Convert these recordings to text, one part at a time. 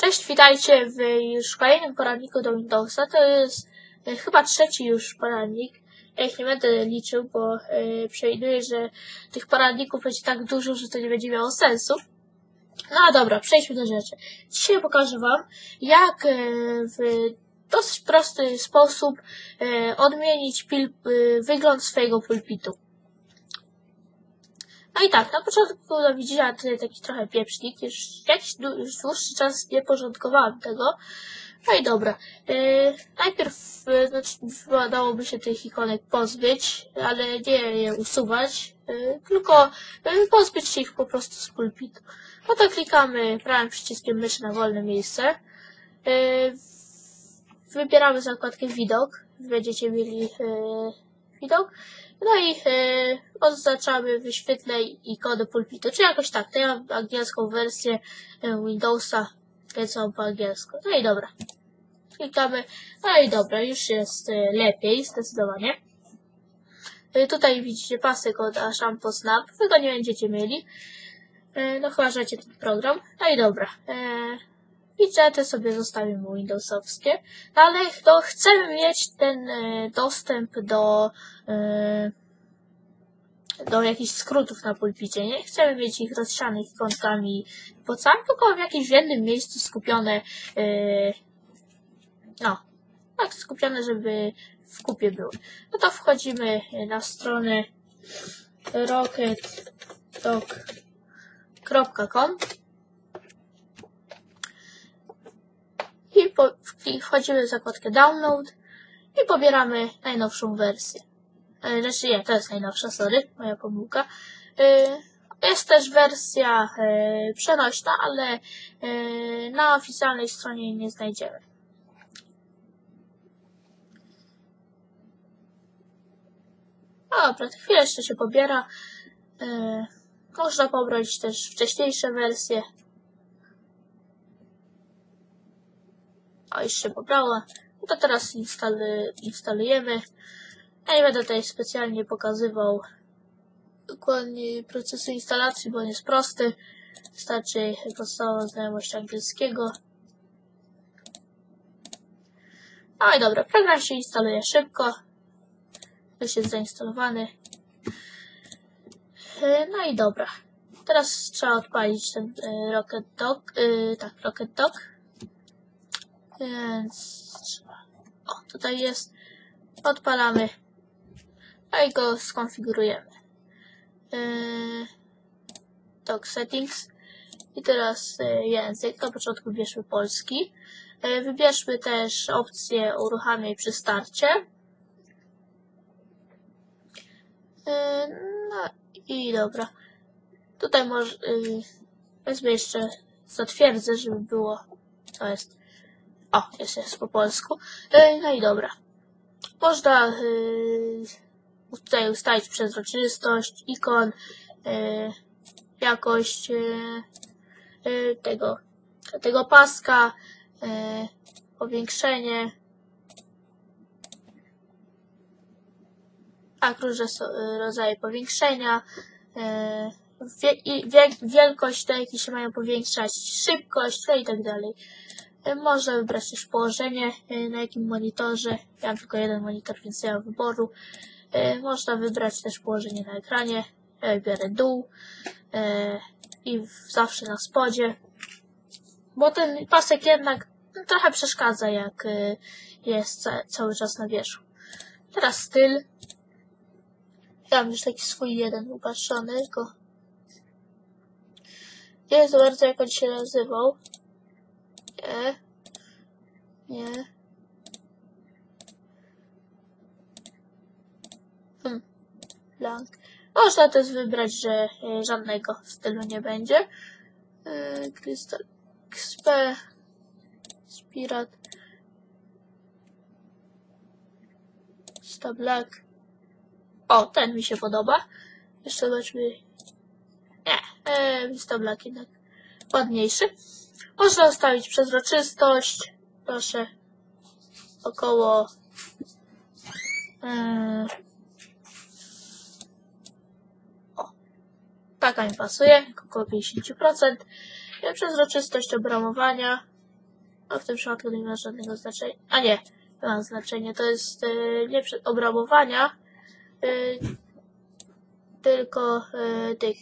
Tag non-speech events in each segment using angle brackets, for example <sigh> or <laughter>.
Cześć, witajcie w już kolejnym poradniku do Windowsa. To jest e, chyba trzeci już poradnik. Ja ich nie będę liczył, bo e, przewiduję, że tych poradników będzie tak dużo, że to nie będzie miało sensu. No a dobra, przejdźmy do rzeczy. Dzisiaj pokażę Wam, jak e, w dosyć prosty sposób e, odmienić pil, e, wygląd swojego pulpitu. No i tak, na początku no, widziałem tutaj taki trochę pieprznik, już jakiś już dłuższy czas nie porządkowałem tego. No i dobra. Yy, najpierw yy, znaczy, się tych ikonek pozbyć, ale nie je usuwać, yy, tylko yy, pozbyć się ich po prostu z pulpitu. No to klikamy prawym przyciskiem myszy na wolne miejsce. Yy, wybieramy zakładkę widok. Będziecie mieli yy, widok. No i yy, oznaczamy wyświetlej ikonę pulpitu, czy jakoś tak. To ja mam angielską wersję yy, Windowsa, więc mam po angielsku. No i dobra. Klikamy. No i dobra, już jest yy, lepiej, zdecydowanie. Yy, tutaj widzicie pasek od Shampoo Snap. Wy go nie będziecie mieli. Yy, no chyba, że macie ten program. No i dobra. Yy, widgety sobie zostawimy Windowsowskie, no ale to chcemy mieć ten e, dostęp do e, do jakichś skrótów na pulpicie. Nie chcemy mieć ich rozsianych kątami po całym, tylko w jakimś w jednym miejscu skupione e, no, tak skupione, żeby w kupie były. No to wchodzimy na stronę rocketdoc.com i, po, wchodzimy w zakładkę download i pobieramy najnowszą wersję. E, Znaczy nie, to jest najnowsza, sorry, moja pomyłka. E, Jest też wersja e, przenośna, ale na oficjalnej stronie jej nie znajdziemy. Dobra, chwilę jeszcze się pobiera. Można pobrać też wcześniejsze wersje. O, już się pobrała. No to teraz instalu- instalujemy. Ja nie będę tutaj specjalnie pokazywał dokładnie procesu instalacji, bo on jest prosty. Wystarczy podstawowa znajomość angielskiego. No i dobra, program się instaluje szybko. Już jest zainstalowany. E, No i dobra. Teraz trzeba odpalić ten e, Rocket Dock. e, Tak, Rocket Dock. Więc. O, tutaj jest. Odpalamy. A i go skonfigurujemy. Yy, dock settings. I teraz yy, język. Na początku wybierzmy polski. Yy, wybierzmy też opcję uruchamiaj przy starcie. Yy, no i dobra. Tutaj może yy, wezmę jeszcze zatwierdzę, żeby było. To jest. O, jest, jest po polsku. Yy, no i dobra. Można yy, tutaj ustalić przezroczystość, ikon, yy, jakość yy, tego, tego paska, powiększenie. Tak, różne rodzaje powiększenia. Wielkość, do jakiej się mają powiększać, szybkość, no i tak dalej. E, Można wybrać też położenie, e, na jakim monitorze. Ja mam tylko jeden monitor, więc nie mam wyboru. E, Można wybrać też położenie na ekranie. Ja wybiorę dół i zawsze na spodzie. Bo ten pasek jednak no, trochę przeszkadza, jak jest ca cały czas na wierzchu. Teraz styl. Ja mam już taki swój jeden upatrzony, tylko nie za bardzo jak on się nazywał. Nie. Nie. Hmm. Blank. Można też wybrać, że e, żadnego stylu nie będzie. E, Crystal XP. Spirat. Sta Black. O, ten mi się podoba. Jeszcze zobaczmy. Nie, e, Vista Black jednak ładniejszy. Można ustawić przezroczystość. Proszę. Około. Yy, o. Taka mi pasuje. Około 50%. Yy, Przezroczystość obramowania. A w tym przypadku nie ma żadnego znaczenia. A nie, ma znaczenia. To jest e, nie obramowania, e, tylko e, tych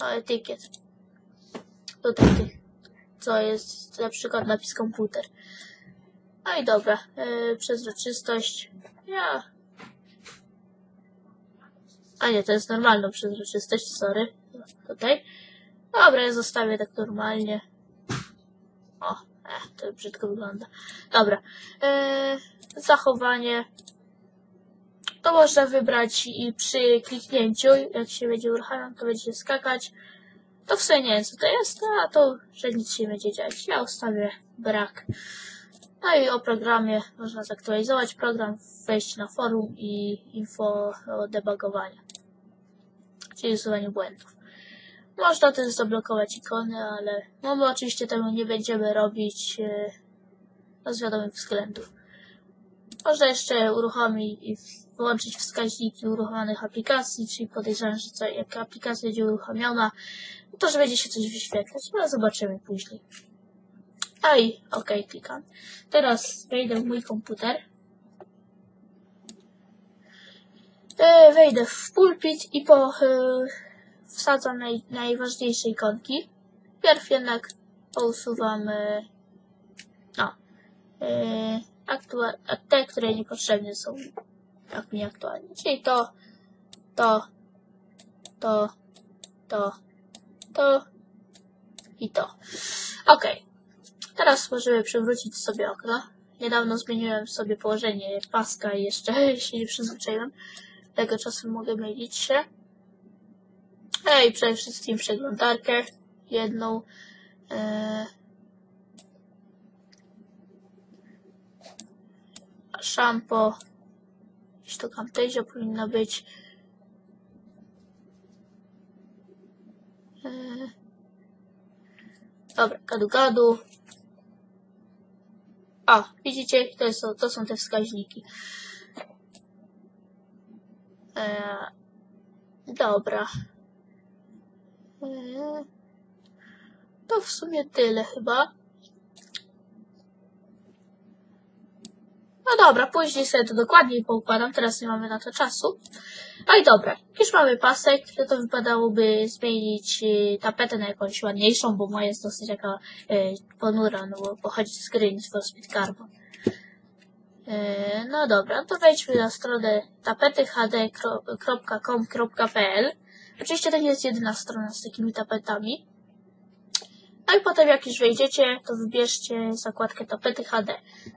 o, etykiet. Tutaj tych, co jest na przykład napis komputer. No i dobra, e, przezroczystość. Ja. A nie, to jest normalną przezroczystość, sorry. Tutaj. Dobra, ja zostawię tak normalnie. O, eh, to brzydko wygląda. Dobra. E, zachowanie. To można wybrać i przy kliknięciu, jak się będzie uruchamiał, to będzie skakać. To w sumie nie wiem co to jest, a to, że nic się będzie dziać. Ja ustawię brak. No i o programie można zaktualizować program, wejść na forum i info o debugowaniu, czyli usuwaniu błędów. Można też zablokować ikony, ale no my oczywiście tego nie będziemy robić e, no z wiadomych względów. Można jeszcze uruchomić i wyłączyć wskaźniki uruchomionych aplikacji, czyli podejrzewam, że co, jak aplikacja będzie uruchomiona, to że będzie się coś wyświetlać, ale zobaczymy później. A i OK, klikam. Teraz wejdę w mój komputer. E, wejdę w pulpit i po, e, wsadzam naj, najważniejsze ikonki. Pierw jednak pousuwam e, no, te, które niepotrzebne są jak mi aktualnie. Czyli to, to, to, to, to i to. Okej. Teraz możemy przywrócić sobie okno. Niedawno zmieniłem sobie położenie paska i jeszcze <laughs> się nie przyzwyczaiłem. Tego czasem mogę mylić się. Ej, przede wszystkim przeglądarkę. Jedną. E, szampo. To Camtasia powinna być. E, dobra, gadu gadu. A, widzicie, to, jest, to są te wskaźniki. E, dobra. E, to w sumie tyle chyba. No dobra, później sobie to dokładniej poukładam, teraz nie mamy na to czasu. No i dobra, już mamy pasek, no to wypadałoby zmienić y, tapetę na jakąś ładniejszą, bo moja jest dosyć taka y, ponura, no bo pochodzi z gry Need for Speed. Y, no dobra, to wejdźmy na stronę tapetyhd.com.pl Oczywiście to nie jest jedyna strona z takimi tapetami. No i potem jak już wejdziecie, to wybierzcie zakładkę tapety HD.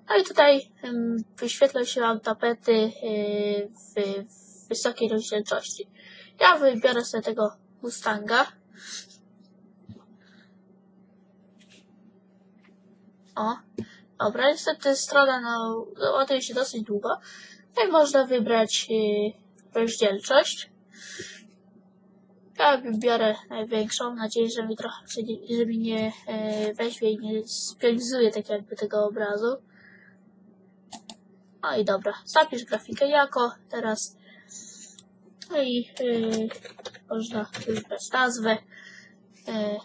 No i tutaj ym, wyświetlą się Wam tapety yy, w, w wysokiej rozdzielczości. Ja wybiorę sobie tego Mustanga. O, dobra, niestety strona no, ładuje się dosyć długo. No i można wybrać yy, rozdzielczość. Ja wybiorę największą. Mam nadzieję, że mi trochę, że, mi nie e, weźmie i nie spionizuje tak jakby tego obrazu. No i dobra. Zapisz grafikę jako. Teraz. No i e, można wybrać nazwę, e,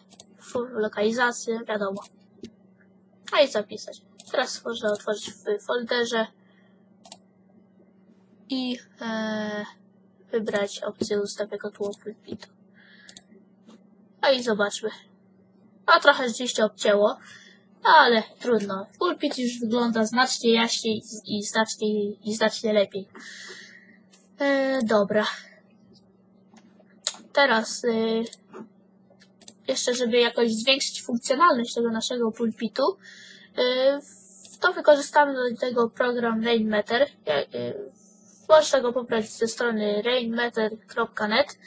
lokalizację, wiadomo. No i zapisać. Teraz można otworzyć w folderze i e, wybrać opcję ustaw jako tło pulpitu. I zobaczmy. A trochę gdzieś się obcięło, ale trudno. Pulpit już wygląda znacznie jaśniej i znacznie, i znacznie lepiej. E, dobra. Teraz e, jeszcze, żeby jakoś zwiększyć funkcjonalność tego naszego pulpitu, e, to wykorzystamy do tego program Rainmeter. Ja, e, można go pobrać ze strony rainmeter.net.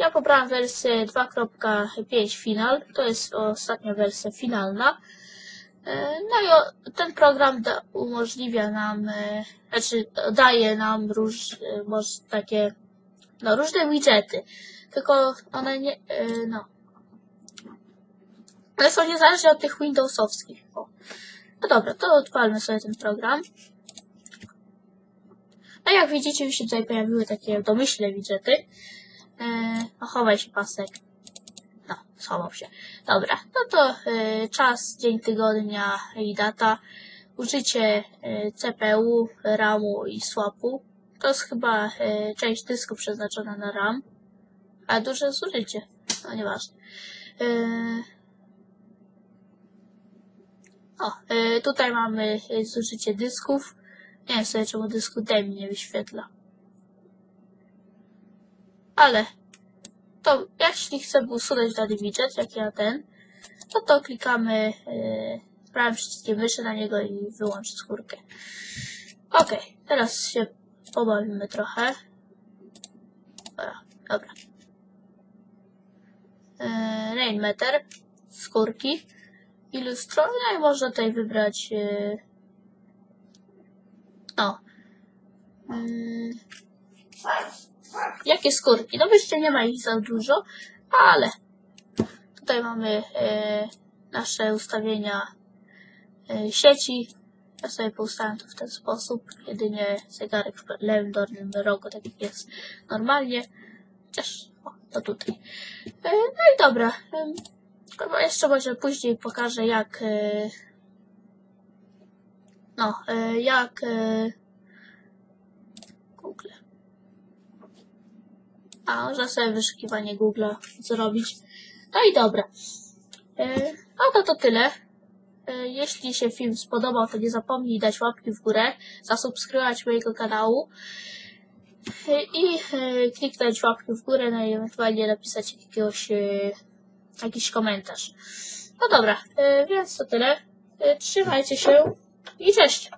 Ja pobrałem wersję 2.5 final, to jest ostatnia wersja finalna. E, No i ten program umożliwia nam, e, znaczy daje nam róż, e, takie, no różne widgety, tylko one nie, no, one są niezależne od tych Windowsowskich. O. No dobra, to odpalmy sobie ten program. No jak widzicie, już się tutaj pojawiły takie domyślne widgety. Chowaj się pasek. No, schował się. Dobra, no to y, czas, dzień tygodnia i data. Użycie y, CPU, RAMu i swapu. To jest chyba y, część dysku przeznaczona na RAM, a duże zużycie. No nieważne. Y, o, y, tutaj mamy y, zużycie dysków. Nie wiem sobie czemu dysku D mi nie wyświetla. Ale to jeśli chcemy usunąć dany widget, jak ja ten, to to klikamy yy, prawym przyciskiem myszy na niego i wyłączyć skórkę. Ok, teraz się pobawimy trochę. Dobra, dobra. Yy, Rainmeter, skórki, ilustro, no i można tutaj wybrać yy, o. Mm. Jakie skórki? No wyście nie ma ich za dużo, ale tutaj mamy e, nasze ustawienia e, sieci. Ja sobie poustawiam to w ten sposób. Jedynie zegarek w lewym dolnym rogu, tak jak jest normalnie. Chociaż, o, to tutaj. E, no i dobra. E, jeszcze może później pokażę jak e, no, e, jak e, Google. A, można sobie wyszukiwanie Google zrobić. No i dobra. E, No to to tyle. E, Jeśli się film spodobał, to nie zapomnij dać łapki w górę, zasubskrybować mojego kanału e, i kliknąć łapki w górę, no i ewentualnie napisać jakiegoś, jakiś komentarz. No dobra, więc to tyle. Trzymajcie się i cześć!